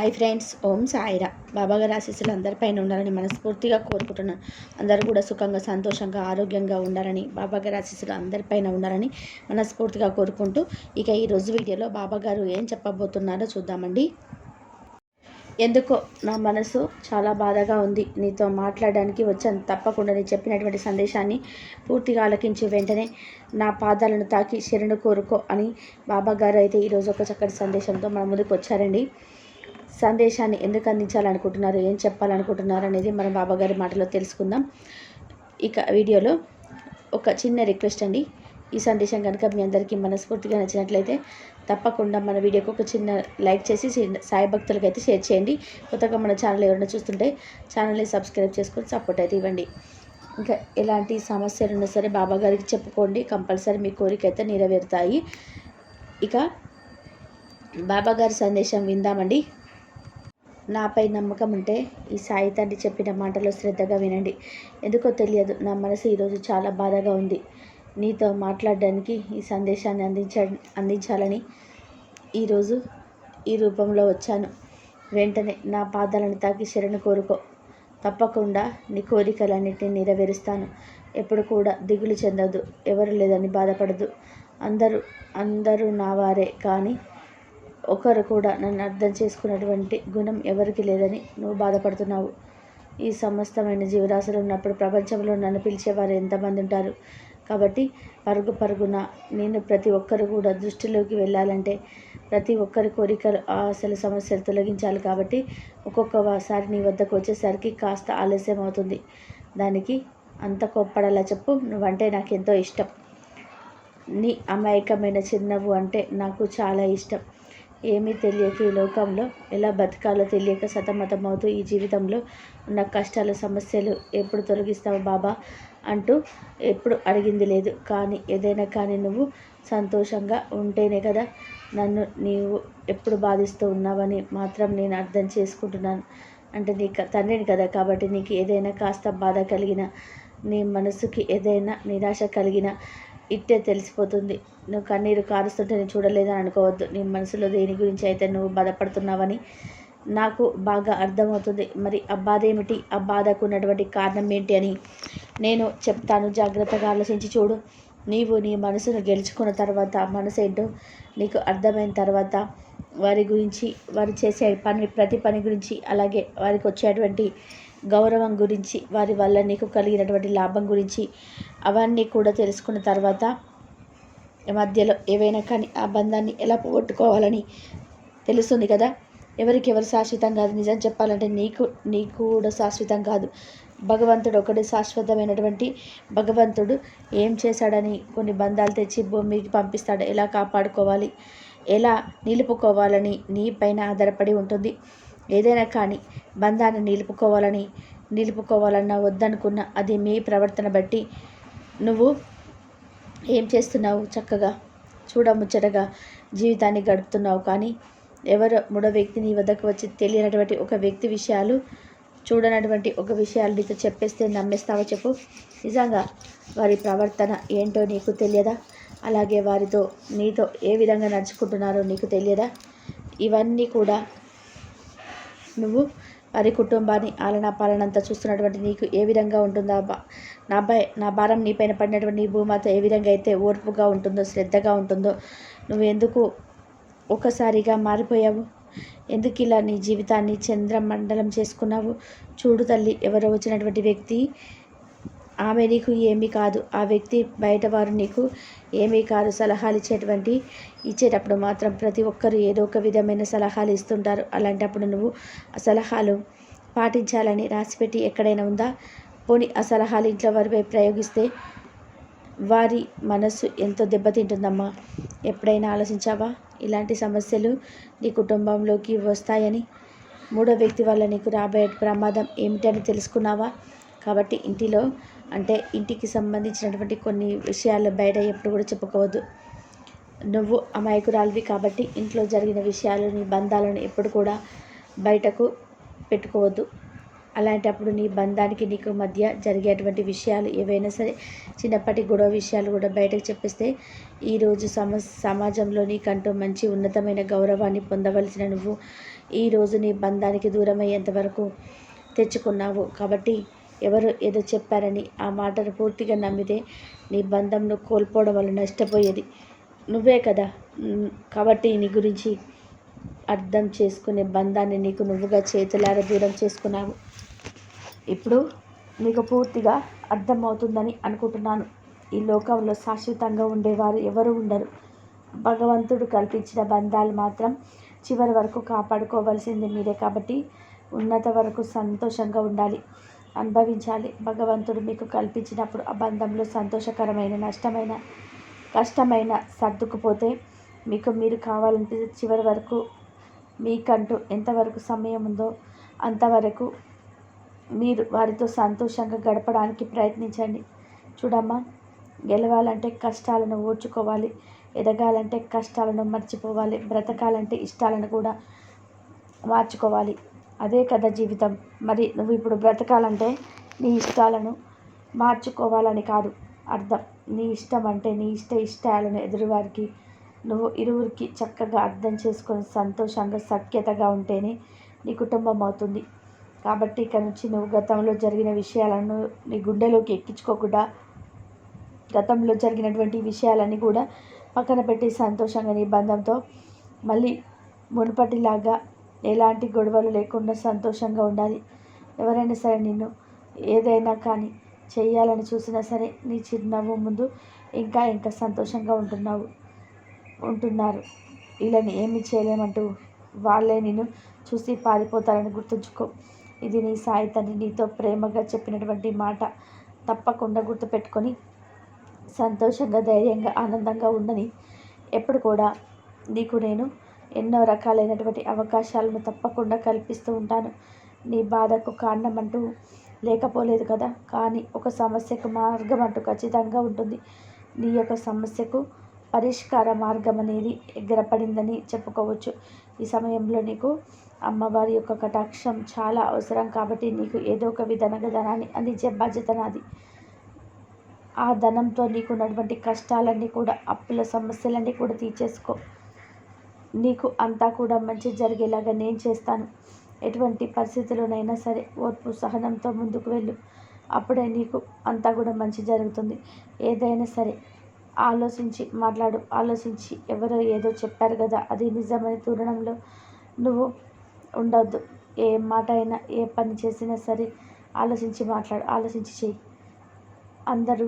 Hi friends ఓం సాయిరా. బాబాగారి ఆశీస్సులు అందరిపైన ఉండాలని మనస్ఫూర్తిగా కోరుకుంటున్నాను అందరూ కూడా సుఖంగా సంతోషంగా ఆరోగ్యంగా ఉండాలని బాబాగారి ఆశీస్సులు అందరిపైన ఉండాలని మనస్ఫూర్తిగా కోరుకుంటూ ఇక ఈరోజు వీడియోలో బాబాగారు ఏం చెప్పబోతున్నారో చూద్దామండి. ఎందుకో నా మనసు చాలా బాధగా ఉంది. నీతో మాట్లాడడానికి వచ్చాను. తప్పకుండా నీ చెప్పినటువంటి సందేశాన్ని పూర్తిగా ఆలకించి వెంటనే నా పాదాలను తాకి శరణు కోరుకో అని బాబాగారు అయితే ఈరోజు ఒక చక్కటి సందేశంతో మన ముందుకు వచ్చారండి. సందేశాన్ని ఎందుకు అందించాలనుకుంటున్నారు ఏం చెప్పాలనుకుంటున్నారు అనేది మనం బాబాగారి మాటలో తెలుసుకుందాం. ఇక వీడియోలో ఒక చిన్న రిక్వెస్ట్ అండి. ఈ సందేశం కనుక మీ అందరికీ మనస్ఫూర్తిగా నచ్చినట్లయితే తప్పకుండా మన వీడియోకి ఒక చిన్న లైక్ చేసి సాయి భక్తులకు అయితే షేర్ చేయండి. కొత్తగా మన ఛానల్ ఎవరైనా చూస్తుంటే ఛానల్ని సబ్స్క్రైబ్ చేసుకొని సపోర్ట్ అయితే ఇవ్వండి. ఇంకా ఎలాంటి సమస్యలు ఉన్నా సరే బాబా గారికి చెప్పుకోండి. కంపల్సరీ మీ కోరిక అయితే నెరవేరుతాయి. ఇక బాబా గారి సందేశం విందామండి. నాపై నమ్మకం ఉంటే ఈ సాయి తండ్రి చెప్పిన మాటలో శ్రద్ధగా వినండి. ఎందుకో తెలియదు నా మనసు ఈరోజు చాలా బాధగా ఉంది. నీతో మాట్లాడడానికి ఈ సందేశాన్ని అందించ అందించాలని ఈరోజు ఈ రూపంలో వచ్చాను. వెంటనే నా పాదాలను తాకి శరణు కోరుకో. తప్పకుండా నీ కోరికలన్నింటినీ నెరవేరుస్తాను. ఎప్పుడు కూడా దిగులు చెందదు ఎవరు లేదని బాధపడదు అందరూ అందరూ నా వారే కానీ ఒకరు కూడా నన్ను అర్థం చేసుకున్నటువంటి గుణం ఎవరికి లేదని నువ్వు బాధపడుతున్నావు. ఈ సమస్తమైన జీవరాశులు ఉన్నప్పుడు ప్రపంచంలో నన్ను పిలిచేవారు ఎంతమంది ఉంటారు? కాబట్టి పరుగు పరుగున నేను ప్రతి ఒక్కరు కూడా దృష్టిలోకి వెళ్ళాలంటే ప్రతి ఒక్కరి కోరికలు ఆశలు సమస్యలు తొలగించాలి కాబట్టి ఒక్కొక్కసారి నీ వద్దకు వచ్చేసరికి కాస్త ఆలస్యం అవుతుంది. దానికి అంత కోప్పడాలా చెప్పు? నువ్వంటే నాకు ఎంతో ఇష్టం. నీ అమాయకమైన చిరునవ్వు అంటే నాకు చాలా ఇష్టం. ఏమీ తెలియక ఈ లోకంలో ఎలా బతకాలో తెలియక సతమతమవుతూ ఈ జీవితంలో ఉన్న కష్టాలు సమస్యలు ఎప్పుడు తొలగిస్తావు బాబా అంటూ ఎప్పుడు అడిగింది లేదు. కానీ ఏదైనా కానీ నువ్వు సంతోషంగా ఉంటేనే కదా నన్ను నీవు ఎప్పుడు బాధిస్తూ ఉన్నావని మాత్రం నేను అర్థం చేసుకుంటున్నాను. అంటే నీ తండ్రిని కదా కాబట్టి నీకు ఏదైనా కాస్త బాధ కలిగిన నీ మనసుకి ఏదైనా నిరాశ కలిగిన ఇట్టే తెలిసిపోతుంది. నువ్వు కన్నీరు కారుస్తుంటే నేను చూడలేదని అనుకోవద్దు. నీ మనసులో దేని గురించి అయితే నువ్వు బాధపడుతున్నావని నాకు బాగా అర్థమవుతుంది. మరి ఆ బాధ ఏమిటి? ఆ బాధకు ఉన్నటువంటి కారణం ఏంటి అని నేను చెప్తాను. జాగ్రత్తగా ఆలోచించి చూడు. నీవు నీ మనసును గెలుచుకున్న తర్వాత మనసు ఏంటో నీకు అర్థమైన తర్వాత వారి గురించి వారు చేసే పని ప్రతి పని గురించి అలాగే వారికి వచ్చేటువంటి గౌరవం గురించి వారి వల్ల నీకు కలిగినటువంటి లాభం గురించి అవన్నీ కూడా తెలుసుకున్న తర్వాత మధ్యలో ఏవైనా కానీ ఆ బంధాన్ని ఎలా పోగొట్టుకోవాలని తెలుస్తుంది కదా? ఎవరికి ఎవరు శాశ్వతం కాదు. నిజం చెప్పాలంటే నీకు నీకు కూడా శాశ్వతం కాదు. భగవంతుడు ఒకటి శాశ్వతమైనటువంటి భగవంతుడు. ఏం చేశాడని కొన్ని బంధాలు తెచ్చి భూమికి పంపిస్తాడు. ఎలా కాపాడుకోవాలి? ఎలా నిలుపుకోవాలని నీ పైన ఆధారపడి ఉంటుంది. ఏదైనా కానీ బంధాన్ని నిలుపుకోవాలని నిలుపుకోవాలన్నా వద్దనుకున్న అది మీ ప్రవర్తన బట్టి నువ్వు ఏం చేస్తున్నావు చక్కగా? చూడముచ్చటగా జీవితాన్ని గడుపుతున్నావు కానీ ఎవరు మూడో వ్యక్తి నీ వద్దకు వచ్చి తెలియనటువంటి ఒక వ్యక్తి విషయాలు చూడనటువంటి ఒక విషయాలు నీతో చెప్పేస్తే నమ్మేస్తావో చెప్పు? నిజంగా వారి ప్రవర్తన ఏంటో నీకు తెలియదా? అలాగే వారితో నీతో ఏ విధంగా నడుచుకుంటున్నారో నీకు తెలియదా? ఇవన్నీ కూడా నువ్వు వారి కుటుంబాన్ని ఆలన పాలనంతా చూస్తున్నటువంటి నీకు ఏ విధంగా ఉంటుందా నా బై నా భారం నీపైన పడినటువంటి నీ భూమాత ఏ విధంగా అయితే ఓర్పుగా ఉంటుందో శ్రద్ధగా ఉంటుందో నువ్వు ఎందుకు ఒకసారిగా మారిపోయావు? ఎందుకు ఇలా నీ జీవితాన్ని చంద్రమండలం చేసుకున్నావు? చూడు తల్లి ఎవరో వచ్చినటువంటి వ్యక్తి ఆమె నీకు ఏమీ కాదు. ఆ వ్యక్తి బయట వారు నీకు ఏమీ కాదు. సలహాలు ఇచ్చేటువంటి ఇచ్చేటప్పుడు మాత్రం ప్రతి ఒక్కరు ఏదో ఒక విధమైన సలహాలు ఇస్తుంటారు. అలాంటప్పుడు నువ్వు ఆ సలహాలు పాటించాలని రాసిపెట్టి ఎక్కడైనా ఉందా? పోని ఆ సలహాలు ఇంట్లో వారిపై ప్రయోగిస్తే వారి మనస్సు ఎంతో దెబ్బతింటుందమ్మా. ఎప్పుడైనా ఆలోచించావా? ఇలాంటి సమస్యలు నీ కుటుంబంలోకి వస్తాయని? మూడో వ్యక్తి వల్ల నీకు రాబోయే ప్రమాదం ఏమిటని తెలుసుకున్నావా? కాబట్టి ఇంటిలో అంటే ఇంటికి సంబంధించినటువంటి కొన్ని విషయాలు బయట ఎప్పుడు కూడా చెప్పుకోవద్దు. నువ్వు అమాయకురాలివి కాబట్టి ఇంట్లో జరిగిన విషయాలని బంధాలను ఎప్పుడు కూడా బయటకు పెట్టుకోవద్దు. అలాంటప్పుడు నీ బంధానికి నీకు మధ్య జరిగేటువంటి విషయాలు ఏవైనా సరే చిన్నప్పటి గొడవ విషయాలు కూడా బయటకు చెప్పేస్తే ఈరోజు సమ సమాజంలో నీకంటూ మంచి ఉన్నతమైన గౌరవాన్ని పొందవలసిన నువ్వు ఈరోజు నీ బంధానికి దూరమయ్యేంతవరకు వరకు తెచ్చుకున్నావు కాబట్టి ఎవరు ఏదో చెప్పారని ఆ మాటను పూర్తిగా నమ్మితే నీ బంధంను కోల్పోవడం వల్ల నష్టపోయేది. నువ్వే కదా. కాబట్టి నీ గురించి అర్థం చేసుకునే బంధాన్ని నీకు నువ్వుగా చేతులారా దూరం చేసుకున్నావు. ఇప్పుడు నీకు పూర్తిగా అర్థమవుతుందని అనుకుంటున్నాను. ఈ లోకంలో శాశ్వతంగా ఉండేవారు ఎవరు ఉండరు. భగవంతుడు కల్పించిన బంధాలు మాత్రం చివరి వరకు కాపాడుకోవాల్సింది మీరే కాబట్టి ఉన్నత వరకు సంతోషంగా ఉండాలి. అనుభవించాలి. భగవంతుడు మీకు కల్పించినప్పుడు ఆ బంధంలో సంతోషకరమైన నష్టమైన కష్టమైన సర్దుకుపోతే మీకు మీరు కావాలనిపిస్తే చివరి వరకు మీకంటూ ఎంతవరకు సమయం ఉందో అంతవరకు మీరు వారితో సంతోషంగా గడపడానికి ప్రయత్నించండి. చూడమ్మా గెలవాలంటే కష్టాలను ఓర్చుకోవాలి ఎదగాలంటే కష్టాలను మర్చిపోవాలి బ్రతకాలంటే ఇష్టాలను కూడా మార్చుకోవాలి. అదే కదా జీవితం. మరి నువ్వు ఇప్పుడు బ్రతకాలంటే నీ ఇష్టాలను మార్చుకోవాలని కాదు. అర్థం. నీ ఇష్టం అంటే నీ ఇష్ట ఇష్టాలను ఎదురువారికి నువ్వు ఇరువురికి చక్కగా అర్థం చేసుకొని సంతోషంగా సఖ్యతగా ఉంటేనే నీ కుటుంబం అవుతుంది. కాబట్టి ఇక నుంచి నువ్వు గతంలో జరిగిన విషయాలను నీ గుండెలోకి ఎక్కించుకోకుండా గతంలో జరిగినటువంటి విషయాలన్నీ కూడా పక్కన పెట్టి సంతోషంగా నీ బంధంతో మళ్ళీ మునుపటిలాగా ఎలాంటి గొడవలు లేకుండా సంతోషంగా ఉండాలి. ఎవరైనా సరే నిన్ను ఏదైనా కానీ చేయాలని చూసినా సరే నీ చిరునవ్వు ముందు ఇంకా ఇంకా సంతోషంగా ఉంటున్నావు ఉంటున్నారు. వీళ్ళని ఏమి చేయలేమంటూ వాళ్ళే నిన్ను చూసి పారిపోతారని గుర్తుంచుకో. ఇది నీ సాయి తండ్రి నీతో ప్రేమగా చెప్పినటువంటి మాట. తప్పకుండా గుర్తుపెట్టుకొని సంతోషంగా ధైర్యంగా ఆనందంగా ఉండని ఎప్పుడు కూడా నీకు నేను ఎన్నో రకాలైనటువంటి అవకాశాలను తప్పకుండా కల్పిస్తూ ఉంటాను. నీ బాధకు కారణం అంటూ లేకపోలేదు కదా? కానీ ఒక సమస్యకు మార్గం అంటూ ఖచ్చితంగా ఉంటుంది. నీ యొక్క సమస్యకు పరిష్కార మార్గం అనేది ఎగ్గరపడిందని చెప్పుకోవచ్చు. ఈ సమయంలో నీకు అమ్మవారి యొక్క కటాక్షం చాలా అవసరం కాబట్టి నీకు ఏదో ఒక విధంగా ధనాన్ని అందించే బాధ్యత నాది. ఆ ధనంతో నీకున్నటువంటి కష్టాలన్నీ కూడా అప్పుల సమస్యలన్నీ కూడా తీర్చేసుకో. నీకు అంతా కూడా మంచి జరిగేలాగా నేను చేస్తాను. ఎటువంటి పరిస్థితుల్లోనైనా సరే ఓర్పు సహనంతో ముందుకు వెళ్ళు. అప్పుడే నీకు అంతా కూడా మంచి జరుగుతుంది. ఏదైనా సరే ఆలోచించి మాట్లాడు. ఆలోచించి ఎవరో ఏదో చెప్పారు కదా అది నిజమని తూరణంలో నువ్వు ఉండొద్దు. ఏ మాట అయినా ఏ పని చేసినా సరే ఆలోచించి మాట్లాడు. ఆలోచించి చెయ్యి. అందరూ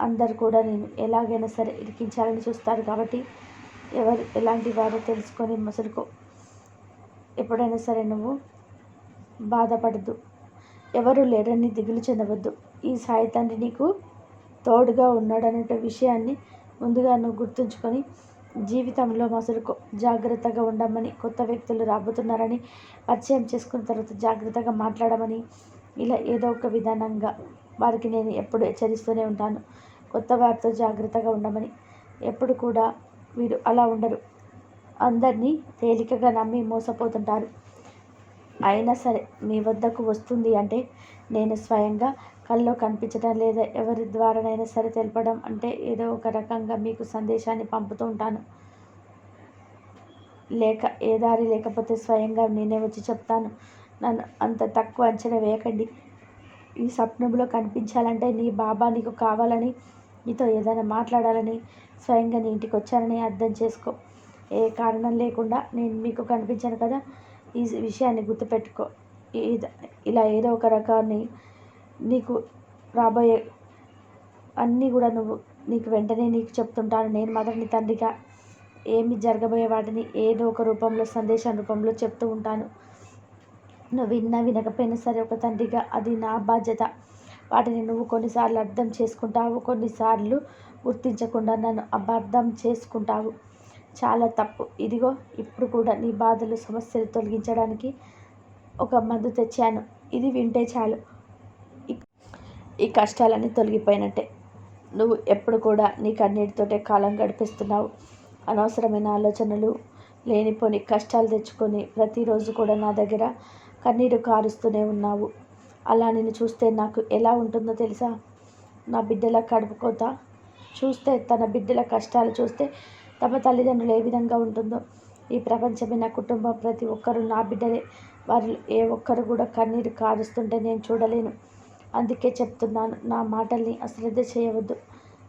అందరు కూడా నేను ఎలాగైనా సరే ఇరికించాలని చూస్తారు కాబట్టి ఎవరు ఎలాంటి వారో తెలుసుకొని మసలుకో ఎప్పుడైనా సరే నువ్వు బాధపడద్దు. ఎవరు లేరని దిగులు చెందవద్దు. ఈ సాయి తండ్రి నీకు తోడుగా ఉన్నాడనే విషయాన్ని ముందుగా నువ్వు గుర్తుంచుకొని జీవితంలో మసలుకో జాగ్రత్తగా ఉండమని కొత్త వ్యక్తులు రాబోతున్నారని పరిచయం చేసుకున్న తర్వాత జాగ్రత్తగా మాట్లాడమని ఇలా ఏదో ఒక విధానంగా వారికి నేను ఎప్పుడు హెచ్చరిస్తూనే ఉంటాను. కొత్త వారితో జాగ్రత్తగా ఉండమని. ఎప్పుడు కూడా వీరు అలా ఉండరు. అందరినీ తేలికగా నమ్మి మోసపోతుంటారు. అయినా సరే మీ వద్దకు వస్తుంది అంటే నేను స్వయంగా కల్లో కనిపించడం లేదా ఎవరి ద్వారానైనా సరే తెలపడం అంటే ఏదో ఒక రకంగా మీకు సందేశాన్ని పంపుతూ ఉంటాను. లేక ఏ దారి లేకపోతే స్వయంగా నేనే వచ్చి చెప్తాను. నన్ను అంత తక్కువ అంచనా వేయకండి. ఈ స్వప్నంలో కనిపించాలంటే నీ బాబా నీకు కావాలని నీతో ఏదైనా మాట్లాడాలని స్వయంగా నీ ఇంటికి వచ్చానని అర్థం చేసుకో. ఏ కారణం లేకుండా నేను మీకు కనిపించాను కదా ఈ విషయాన్ని గుర్తుపెట్టుకో. ఇలా ఏదో ఒక రకాన్ని నీకు రాబోయే అన్నీ కూడా నువ్వు నీకు వెంటనే నీకు చెప్తుంటాను. నేను మాత్రం నీ తండ్రిగా ఏమి జరగబోయే వాటిని ఏదో ఒక రూపంలో సందేశం రూపంలో చెప్తూ ఉంటాను. నువ్వు విన్నా వినకపోయినా సరే ఒక తండ్రిగా అది నా బాధ్యత. వాటిని నువ్వు కొన్నిసార్లు అర్థం చేసుకుంటావు కొన్నిసార్లు గుర్తించకుండా నన్ను అబద్ధం చేసుకుంటావు. చాలా తప్పు. ఇదిగో ఇప్పుడు కూడా నీ బాధలు సమస్యలు తొలగించడానికి ఒక మందు తెచ్చాను. ఇది వింటే చాలు. ఈ కష్టాలన్నీ తొలగిపోయినట్టే. నువ్వు ఎప్పుడు కూడా నీ కన్నీటితోటే కాలం గడిపిస్తున్నావు. అనవసరమైన ఆలోచనలు లేనిపోని కష్టాలు తెచ్చుకొని ప్రతిరోజు కూడా నా దగ్గర కన్నీరు కారుస్తూనే ఉన్నావు. అలా నేను చూస్తే నాకు ఎలా ఉంటుందో తెలుసా? నా బిడ్డల కడుపుకోత చూస్తే తన బిడ్డల కష్టాలు చూస్తే తమ తల్లిదండ్రులు ఏ విధంగా ఉంటుందో. ఈ ప్రపంచమే నా కుటుంబం. ప్రతి ఒక్కరూ నా బిడ్డలే. వారిలో ఏ ఒక్కరు కూడా కన్నీరు కారుస్తుంటే నేను చూడలేను. అందుకే చెప్తున్నాను నా మాటల్ని అశ్రద్ధ చేయవద్దు.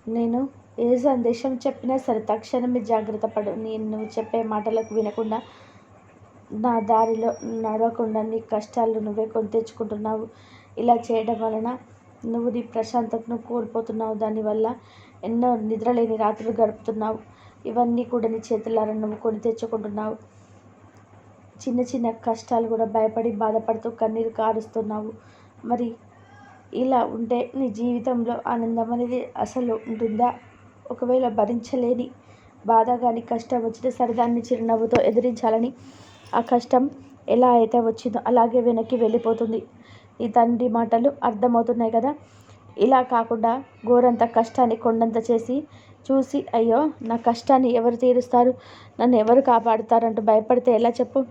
నేను ఏ సందేశం చెప్పినా సరే తక్షణమే జాగ్రత్త పడు. నేను నువ్వు చెప్పే మాటలకు వినకుండా నా దారిలో నడవకుండా నీ కష్టాలు నువ్వే కొని తెచ్చుకుంటున్నావు. ఇలా చేయడం వలన నువ్వు నీ ప్రశాంతతను కోల్పోతున్నావు. దానివల్ల ఎన్నో నిద్రలేని రాత్రులు గడుపుతున్నావు. ఇవన్నీ కూడా నీ చేతులారా నువ్వు కొని తెచ్చుకుంటున్నావు. చిన్న చిన్న కష్టాలు కూడా భయపడి బాధపడుతూ కన్నీరు కారుస్తున్నావు. మరి ఇలా ఉంటే నీ జీవితంలో ఆనందం అనేది అసలు ఉంటుందా? ఒకవేళ భరించలేని బాధ కానీ కష్టం వచ్చిన సరదాన్ని చిరునవ్వుతో ఎదిరించాలని ఆ కష్టం ఎలా అయితే వచ్చిందో అలాగే వెనక్కి వెళ్ళిపోతుంది. ఈ తండ్రి మాటలు అర్థమవుతున్నాయి కదా? ఇలా కాకుండా ఘోరంత కష్టాన్ని కొండంత చేసి చూసి అయ్యో నా కష్టాన్ని ఎవరు తీరుస్తారు? నన్ను ఎవరు కాపాడుతారంటూ భయపడితే ఎలా చెప్పు?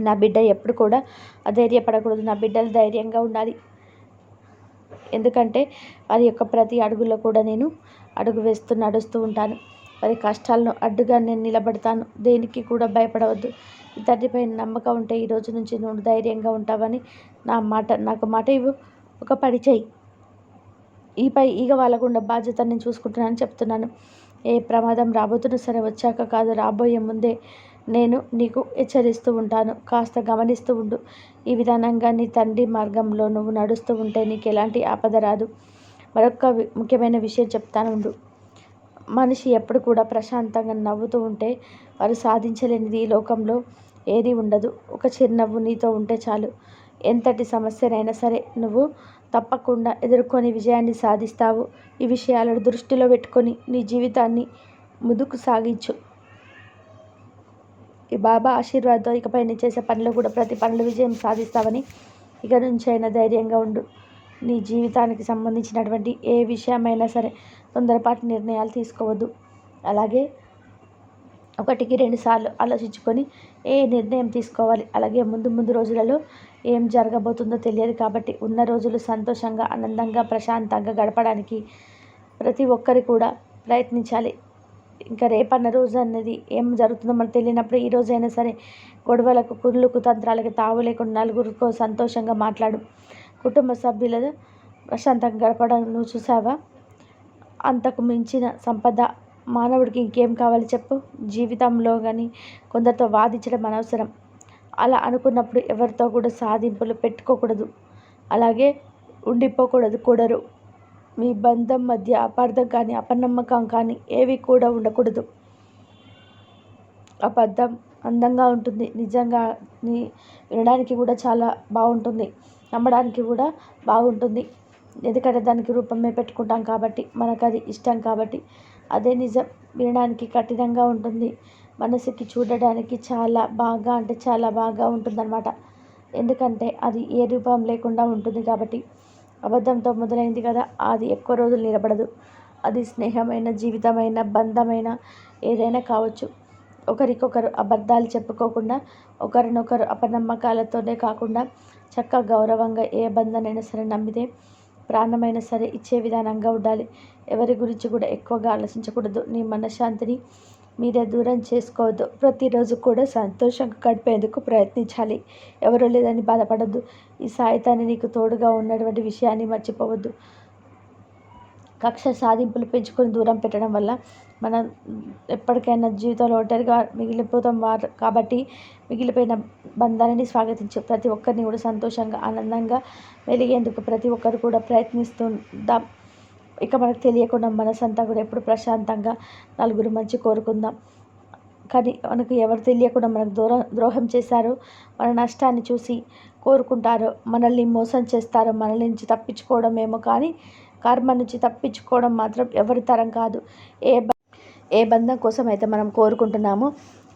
నా బిడ్డ ఎప్పుడు కూడా అధైర్యపడకూడదు. నా బిడ్డలు ధైర్యంగా ఉండాలి. ఎందుకంటే వారి యొక్క ప్రతి అడుగులో కూడా నేను అడుగు వేస్తూ నడుస్తూ ఉంటాను. వారి కష్టాలను అడ్డుగా నేను నిలబడతాను. దేనికి కూడా భయపడవద్దు. తండ్రిపై నమ్మకం ఉంటే ఈ రోజు నుంచి నువ్వు ధైర్యంగా ఉంటావని నా మాట నాకు మాట ఇవ్వు. ఒక పని చెయ్యి ఈపై ఈగ వాళ్ళకుండా బాధ్యత నేను చూసుకుంటున్నానని చెప్తున్నాను. ఏ ప్రమాదం రాబోతున్నా సరే వచ్చాక కాదు రాబోయే ముందే నేను నీకు హెచ్చరిస్తూ ఉంటాను. కాస్త గమనిస్తూ ఉండు. ఈ విధానంగా నీ తండ్రి మార్గంలో నువ్వు నడుస్తూ ఉంటే నీకు ఎలాంటి ఆపద రాదు. మరొక ముఖ్యమైన విషయం చెప్తాను ఉండు. మనిషి ఎప్పుడు కూడా ప్రశాంతంగా నవ్వుతూ ఉంటే వారు సాధించలేనిది ఈ లోకంలో ఏది ఉండదు. ఒక చిరునవ్వు నీతో ఉంటే చాలు. ఎంతటి సమస్యనైనా సరే నువ్వు తప్పకుండా ఎదుర్కొని విజయాన్ని సాధిస్తావు. ఈ విషయాలను దృష్టిలో పెట్టుకొని నీ జీవితాన్ని ముందుకు సాగించు. ఈ బాబా ఆశీర్వాదంతో ఇకపై నీ చేసే పనిలో కూడా ప్రతి పనులు విజయం సాధిస్తావని ఇక నుంచి అయినా ధైర్యంగా ఉండు. నీ జీవితానికి సంబంధించినటువంటి ఏ విషయమైనా సరే తొందరపాటు నిర్ణయాలు తీసుకోవద్దు. అలాగే ఒకటికి రెండు సార్లు ఆలోచించుకొని ఏ నిర్ణయం తీసుకోవాలి? అలాగే ముందు ముందు రోజులలో ఏం జరగబోతుందో తెలియదు కాబట్టి ఉన్న రోజులు సంతోషంగా ఆనందంగా ప్రశాంతంగా గడపడానికి ప్రతి ఒక్కరు కూడా ప్రయత్నించాలి. ఇంకా రేపన్న రోజు అన్నది ఏం జరుగుతుందో మనకు తెలియనప్పుడు ఈ రోజైనా సరే గొడవలకు కుర్లకు తంత్రాలకు తావు లేకుండా నలుగురితో సంతోషంగా మాట్లాడు. కుటుంబ సభ్యుల ప్రశాంతంగా గడపడం నువ్వు చూసావా అంతకు మించిన సంపద మానవుడికి ఇంకేం కావాలి చెప్పు? జీవితంలో కానీ కొందరితో వాదించడం అనవసరం. అలా అనుకున్నప్పుడు ఎవరితో కూడా సాధింపులు పెట్టుకోకూడదు. అలాగే ఉండిపోకూడదు కూడరు. మీ బంధం మధ్య అపార్థం కానీ అపనమ్మకం కానీ ఏవి కూడా ఉండకూడదు. అబద్ధం అందంగా ఉంటుంది. నిజంగా వినడానికి కూడా చాలా బాగుంటుంది. నమ్మడానికి కూడా బాగుంటుంది. ఎందుకంటే దానికి రూపమే పెట్టుకుంటాం కాబట్టి మనకు అది ఇష్టం కాబట్టి అదే నిజం. వినడానికి కఠినంగా ఉంటుంది. మనసుకి చూడడానికి చాలా బాగా అంటే చాలా బాగా ఉంటుందన్నమాట. ఎందుకంటే అది ఏ రూపం లేకుండా ఉంటుంది కాబట్టి. అబద్ధంతో మొదలైంది కదా అది ఎక్కువ రోజులు నిలబడదు. అది స్నేహమైన జీవితమైన బంధమైన ఏదైనా కావచ్చు. ఒకరికొకరు అబద్ధాలు చెప్పుకోకుండా ఒకరినొకరు అపనమ్మకాలతోనే కాకుండా చక్కగా గౌరవంగా ఏ బంధనైనా సరే నమ్మితే ప్రాణమైనా సరే ఇచ్చే విధానంగా ఉండాలి. ఎవరి గురించి కూడా ఎక్కువగా ఆలోచించకూడదు. నీ మనశ్శాంతిని మీరే దూరం చేసుకోవద్దు. ప్రతిరోజు కూడా సంతోషంగా గడిపేందుకు ప్రయత్నించాలి. ఎవరు లేదని బాధపడద్దు. ఈ సాయితాన్ని నీకు తోడుగా ఉన్నటువంటి విషయాన్ని మర్చిపోవద్దు. కక్ష సాధింపులు పెంచుకొని దూరం పెట్టడం వల్ల మనం ఎప్పటికైనా జీవితంలో ఒంటరిగా మిగిలిపోతాం వారు. కాబట్టి మిగిలిపోయిన బంధాలని స్వాగతించు. ప్రతి ఒక్కరిని కూడా సంతోషంగా ఆనందంగా వెలిగేందుకు ప్రతి ఒక్కరు కూడా ప్రయత్నిస్తుందాం. ఇక మనకు తెలియకుండా మనసంతా కూడా ఎప్పుడు ప్రశాంతంగా నలుగురు మంచి కోరుకుందాం. కానీ మనకు ఎవరు తెలియకుండా మనకు దూరం ద్రోహం చేశారో మన నష్టాన్ని చూసి కోరుకుంటారో మనల్ని మోసం చేస్తారో మనల్ని నుంచి తప్పించుకోవడం ఏమో కానీ కర్మ నుంచి తప్పించుకోవడం మాత్రం ఎవరి తరం కాదు. ఏ ఏ బంధం కోసం అయితే మనం కోరుకుంటున్నామో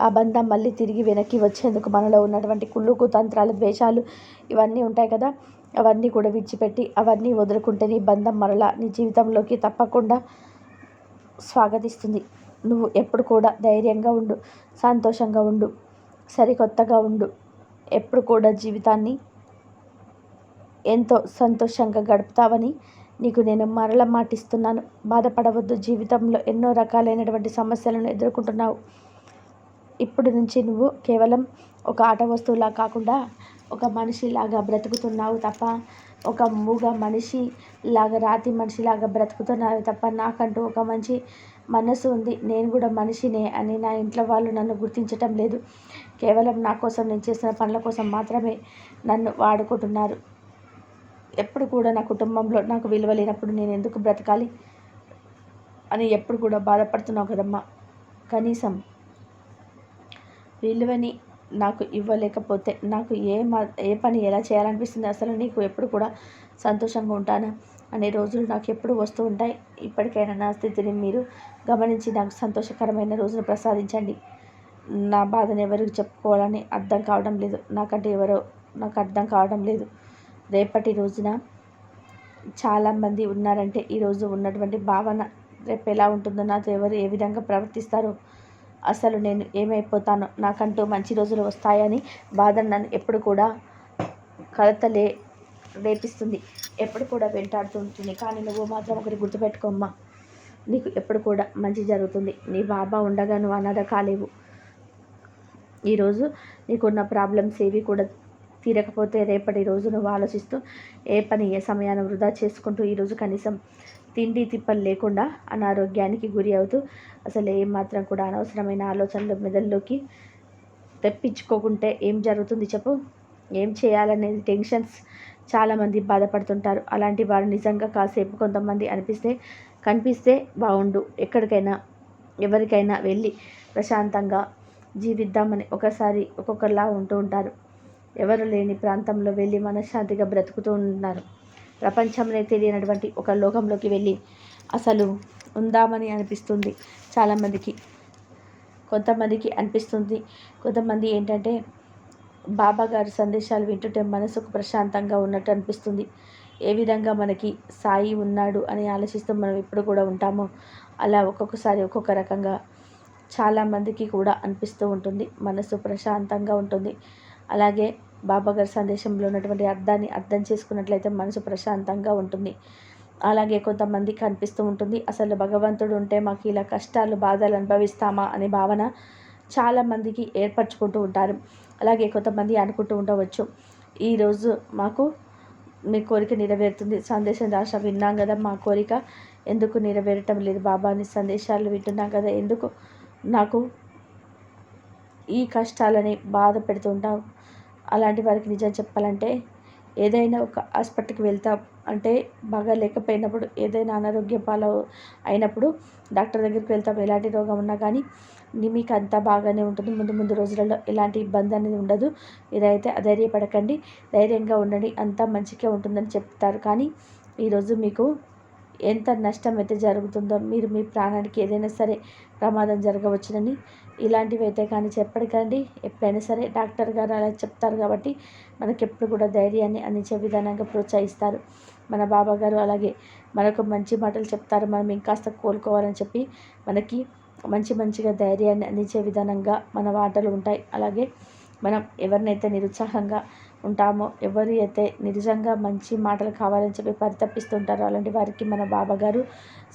ఆ బంధం మళ్ళీ తిరిగి వెనక్కి వచ్చేందుకు మనలో ఉన్నటువంటి కుళ్ళుకు తంత్రాలు ద్వేషాలు ఇవన్నీ ఉంటాయి కదా. అవన్నీ కూడా విడిచిపెట్టి అవన్నీ వదులుకుంటే నీ బంధం మరలా నీ జీవితంలోకి తప్పకుండా స్వాగతిస్తుంది. నువ్వు ఎప్పుడు కూడా ధైర్యంగా ఉండు సంతోషంగా ఉండు సరికొత్తగా ఉండు. ఎప్పుడు కూడా జీవితాన్ని ఎంతో సంతోషంగా గడుపుతావని నీకు నేను మరల మాటిస్తున్నాను. బాధపడవద్దు. జీవితంలో ఎన్నో రకాలైనటువంటి సమస్యలను ఎదుర్కొంటున్నావు. ఇప్పటి నుంచి నువ్వు కేవలం ఒక ఆట వస్తువులా కాకుండా ఒక మనిషిలాగా బ్రతుకుతున్నావు తప్ప ఒక మూగ మనిషి లాగా రాతి మనిషిలాగా బ్రతుకుతున్నావు తప్ప నాకంటూ ఒక మంచి మనసు ఉంది. నేను కూడా మనిషినే అని నా ఇంట్లో వాళ్ళు నన్ను గుర్తించటం లేదు. కేవలం నా కోసం నేను చేసిన పనుల కోసం మాత్రమే నన్ను వాడుకుంటున్నారు. ఎప్పుడు కూడా నా కుటుంబంలో నాకు విలువ లేనప్పుడు నేను ఎందుకు బ్రతకాలి అని ఎప్పుడు కూడా బాధపడుతున్నావు కదమ్మా. కనీసం విలువని నాకు ఇవ్వలేకపోతే నాకు ఏ మా ఏ పని ఎలా చేయాలనిపిస్తుంది అసలు నీకు ఎప్పుడు కూడా సంతోషంగా ఉంటాను అనే రోజులు నాకు ఎప్పుడు వస్తూ ఉంటాయి. ఇప్పటికైనా నా స్థితిని మీరు గమనించి నాకు సంతోషకరమైన రోజును ప్రసాదించండి. నా బాధను ఎవరికి చెప్పుకోవాలని అర్థం కావడం లేదు. నాకంటే ఎవరో నాకు అర్థం కావడం లేదు. రేపటి రోజున చాలామంది ఉన్నారంటే ఈరోజు ఉన్నటువంటి భావన రేపు ఎలా ఉంటుందో నాతో ఎవరు ఏ విధంగా ప్రవర్తిస్తారో అసలు నేను ఏమైపోతానో నాకంటూ మంచి రోజులు వస్తాయని బాధ నన్ను ఎప్పుడు కూడా కలతలే రేపిస్తుంది. ఎప్పుడు కూడా వెంటాడుతుంటుంది కానీ నువ్వు మాత్రం ఒకటి గుర్తుపెట్టుకోమ్మా నీకు ఎప్పుడు కూడా మంచి జరుగుతుంది. నీ బాబా ఉండగా నువ్వు అనాథ కాలేవు. ఈరోజు నీకున్న ప్రాబ్లమ్స్ ఏవి కూడా తీరకపోతే రేపటి రోజు నువ్వు ఆలోచిస్తూ ఏ పని ఏ సమయాన్ని వృధా చేసుకుంటూ ఈరోజు కనీసం తిండి తిప్పలు లేకుండా అనారోగ్యానికి గురి అవుతూ అసలు ఏమాత్రం కూడా అనవసరమైన ఆలోచనలు మెదల్లోకి తెప్పించుకోకుంటే ఏం జరుగుతుంది చెప్పు? ఏం చేయాలనేది టెన్షన్స్ చాలామంది బాధపడుతుంటారు. అలాంటి వారు నిజంగా కాసేపు కొంతమంది అనిపిస్తే కనిపిస్తే బాగుండు ఎక్కడికైనా ఎవరికైనా వెళ్ళి ప్రశాంతంగా జీవిద్దామని ఒకసారి ఒక్కొక్కరిలా ఉంటూ ఉంటారు. ఎవరు లేని ప్రాంతంలో వెళ్ళి మనశ్శాంతిగా బ్రతుకుతూ ఉన్నారు. ప్రపంచంలో తెలియనటువంటి ఒక లోకంలోకి వెళ్ళి అసలు ఉందామని అనిపిస్తుంది చాలామందికి. కొంతమందికి అనిపిస్తుంది. కొంతమంది ఏంటంటే బాబా గారి సందేశాలు వింటుంటే మనసుకు ప్రశాంతంగా ఉన్నట్టు అనిపిస్తుంది. ఏ విధంగా మనకి సాయి ఉన్నాడు అని ఆలోచిస్తూ మనం ఎప్పుడు కూడా ఉంటామో అలా ఒక్కొక్కసారి ఒక్కొక్క రకంగా చాలామందికి కూడా అనిపిస్తూ ఉంటుంది. మనసు ప్రశాంతంగా ఉంటుంది. అలాగే బాబాగారి సందేశంలో ఉన్నటువంటి అర్థాన్ని అర్థం చేసుకున్నట్లయితే మనసు ప్రశాంతంగా ఉంటుంది. అలాగే కొంతమందికి అనిపిస్తూ ఉంటుంది అసలు భగవంతుడు ఉంటే మాకు ఇలా కష్టాలు బాధలు అనుభవిస్తామా? అనే భావన చాలామందికి ఏర్పరచుకుంటూ ఉంటారు. అలాగే కొంతమంది అనుకుంటూ ఉండవచ్చు ఈరోజు మాకు మీ కోరిక నెరవేరుతుంది. సందేశం రాష్ట్ర విన్నాం కదా మా కోరిక ఎందుకు నెరవేరటం లేదు? బాబాని సందేశాలు వింటున్నాం కదా ఎందుకు నాకు ఈ కష్టాలని బాధ పెడుతుంటాం అలాంటి వారికి నిజం చెప్పాలంటే ఏదైనా ఒక హాస్పిటల్కి వెళ్తాం అంటే బాగా లేకపోయినప్పుడు ఏదైనా అనారోగ్య పాలు అయినప్పుడు డాక్టర్ దగ్గరికి వెళ్తాం. ఎలాంటి రోగం ఉన్నా కానీ మీకు అంతా బాగానే ఉంటుంది. ముందు ముందు రోజులలో ఎలాంటి ఇబ్బంది అనేది ఉండదు. ఇదైతే అధైర్యపడకండి. ధైర్యంగా ఉండండి. అంతా మంచిగా ఉంటుందని చెప్తారు. కానీ ఈరోజు మీకు ఎంత నష్టం అయితే జరుగుతుందో మీరు మీ ప్రాణానికి ఏదైనా సరే ప్రమాదం జరగవచ్చునని ఇలాంటివి అయితే కానీ చెప్పడకండి ఎప్పుడైనా సరే డాక్టర్ గారు అలా చెప్తారు కాబట్టి మనకి ఎప్పుడు కూడా ధైర్యాన్ని అందించే విధానంగా ప్రోత్సహిస్తారు. మన బాబా గారు అలాగే మనకు మంచి మాటలు చెప్తారు. మనం ఇంకాస్త కోలుకోవాలని చెప్పి మనకి మంచి మంచిగా ధైర్యాన్ని అందించే విధానంగా మన మాటలు ఉంటాయి. అలాగే మనం ఎవరినైతే నిరుత్సాహంగా ఉంటామో ఎవరు అయితే నిజంగా మంచి మాటలు కావాలని చెప్పి పరితపిస్తుంటారో అలాంటి వారికి మన బాబాగారు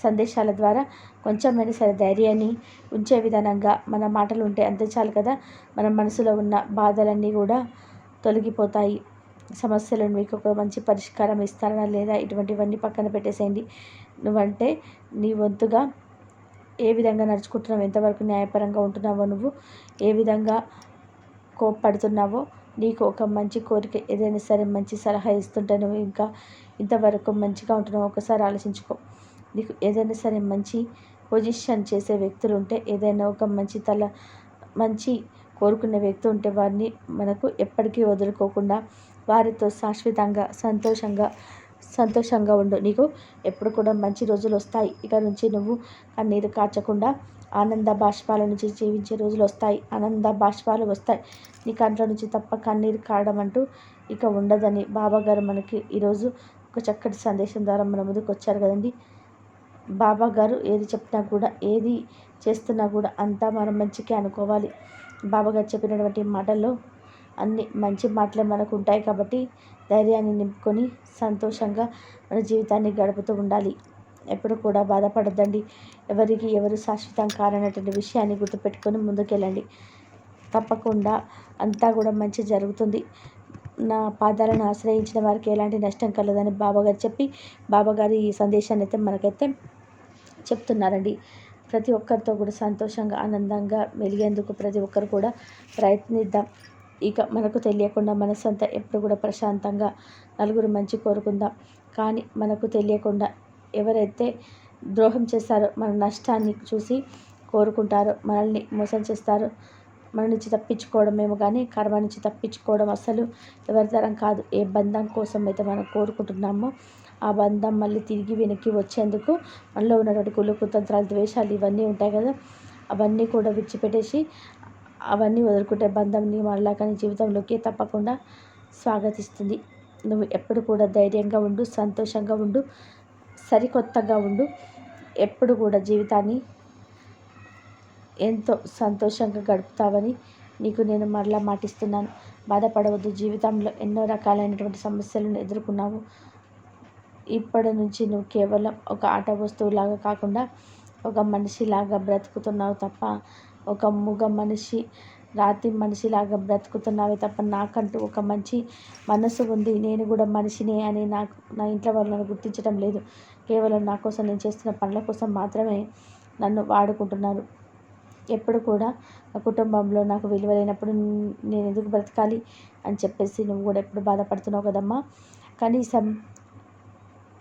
సందేశాల ద్వారా కొంచెమైనా సరే ధైర్యాన్ని ఉంచే విధానంగా మన మాటలు ఉంటే అంతే చాలు కదా. మన మనసులో ఉన్న బాధలన్నీ కూడా తొలగిపోతాయి. సమస్యలను మీకు ఒక మంచి పరిష్కారం ఇస్తారా లేదా ఇటువంటివన్నీ పక్కన పెట్టేసేయండి. నువ్వంటే నీ వంతుగా ఏ విధంగా నడుచుకుంటున్నావు ఎంతవరకు న్యాయపరంగా ఉంటున్నావో నువ్వు ఏ విధంగా కోప్పడుతున్నావో? నీకు ఒక మంచి కోరిక ఏదైనా సరే మంచి సలహా ఇస్తుంటే నువ్వు ఇంకా ఇంతవరకు మంచిగా ఉంటున్నావు ఒకసారి ఆలోచించుకో. నీకు ఏదైనా సరే మంచి పొజిషన్ చేసే వ్యక్తులు ఉంటే ఏదైనా ఒక మంచి తల మంచి కోరుకునే వ్యక్తి ఉంటే వారిని మనకు ఎప్పటికీ వదులుకోకుండా వారితో శాశ్వతంగా సంతోషంగా సంతోషంగా ఉండు. నీకు ఎప్పుడు కూడా మంచి రోజులు వస్తాయి. ఇక నుంచి నువ్వు కన్నీరు కాచకుండా ఆనంద బాష్పాల నుంచి జీవించే రోజులు వస్తాయి. ఆనంద బాష్పాలు వస్తాయి. నీ కంట్లో నుంచి తప్ప కన్నీరు కాడమంటూ అంటూ ఇక ఉండదని బాబాగారు మనకి ఈరోజు ఒక చక్కటి సందేశం ద్వారా మన ముందుకు వచ్చారు కదండి. బాబా గారు ఏది చెప్పినా కూడా ఏది చేస్తున్నా కూడా అంతా మనం మంచికే అనుకోవాలి. బాబాగారు చెప్పినటువంటి మాటల్లో అన్ని మంచి మాటలే మనకు ఉంటాయి కాబట్టి ధైర్యాన్ని నింపుకొని సంతోషంగా మన జీవితాన్ని గడుపుతూ ఉండాలి. ఎప్పుడు కూడా బాధపడద్దండి. ఎవరికి ఎవరు శాశ్వతం కారనటువంటి విషయాన్ని గుర్తుపెట్టుకొని ముందుకెళ్ళండి. తప్పకుండా అంతా కూడా మంచి జరుగుతుంది. నా పాదాలను ఆశ్రయించిన వారికి ఎలాంటి నష్టం కలదని బాబాగారు చెప్పి బాబాగారు ఈ సందేశాన్ని అయితే మనకైతే చెప్తున్నారండి. ప్రతి ఒక్కరితో కూడా సంతోషంగా ఆనందంగా మెలిగేందుకు ప్రతి ఒక్కరు కూడా ప్రయత్నిద్దాం. ఇక మనకు తెలియకుండా మనసు అంతా ఎప్పుడు కూడా ప్రశాంతంగా నలుగురు మంచి కోరుకుందాం. కానీ మనకు తెలియకుండా ఎవరైతే ద్రోహం చేస్తారో మన నష్టాన్ని చూసి కోరుకుంటారో మనల్ని మోసం చేస్తారో మన నుంచి తప్పించుకోవడమేమో కానీ కర్మ నుంచి తప్పించుకోవడం అసలు ఎవరి తరం కాదు. ఏ బంధం కోసం అయితే మనం కోరుకుంటున్నామో ఆ బంధం మళ్ళీ తిరిగి వెనక్కి వచ్చేందుకు మనలో ఉన్నటువంటి కులు కుతంత్రాలు ద్వేషాలు ఇవన్నీ ఉంటాయి కదా అవన్నీ కూడా విడిచిపెట్టేసి అవన్నీ వదులుకుంటే బంధంని మళ్ళా కానీ జీవితంలోకి తప్పకుండా స్వాగతిస్తుంది. నువ్వు ఎప్పుడు కూడా ధైర్యంగా ఉండు సంతోషంగా ఉండు సరికొత్తగా ఉండు. ఎప్పుడు కూడా జీవితాన్ని ఎంతో సంతోషంగా గడుపుతావని నీకు నేను మరలా మాటిస్తున్నాను. బాధపడవద్దు. జీవితంలో ఎన్నో రకాలైనటువంటి సమస్యలను ఎదుర్కొన్నావు. ఇప్పటి నుంచి నువ్వు కేవలం ఒక ఆట వస్తువులాగా కాకుండా ఒక మనిషిలాగా బ్రతుకుతున్నావు తప్ప ఒక మూగ మనిషి రాతి మనిషిలాగా బ్రతుకుతున్నావే తప్ప నాకంటూ ఒక మంచి మనసు ఉంది. నేను కూడా మనిషినే అని నాకు నా ఇంట్లో వాళ్ళు నన్ను గుర్తించడం లేదు. కేవలం నా కోసం నేను చేస్తున్న పనుల కోసం మాత్రమే నన్ను వాడుకుంటున్నారు. ఎప్పుడు కూడా నా కుటుంబంలో నాకు విలువ లేనప్పుడు నేను ఎందుకు బ్రతకాలి అని చెప్పేసి నువ్వు కూడా ఎప్పుడు బాధపడుతున్నావు కదమ్మా. కనీసం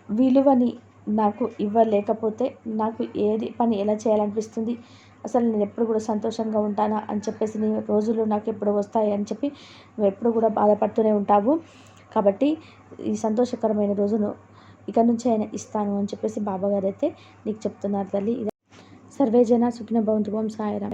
విలువని నాకు ఇవ్వలేకపోతే నాకు ఏది పని ఎలా చేయాలనిపిస్తుంది? అసలు నేను ఎప్పుడు కూడా సంతోషంగా ఉంటానా అని చెప్పేసి నీ రోజులు నాకు ఎప్పుడు వస్తాయి అని చెప్పి నువ్వు ఎప్పుడు కూడా బాధపడుతూనే ఉంటావు. కాబట్టి ఈ సంతోషకరమైన రోజును ఇక నుంచి ఆయన ఇస్తాను అని చెప్పేసి బాబాగారు అయితే నీకు చెప్తున్నారు తల్లి. సర్వేజన సుఖిన భవంతు ఓం సాయిరామ్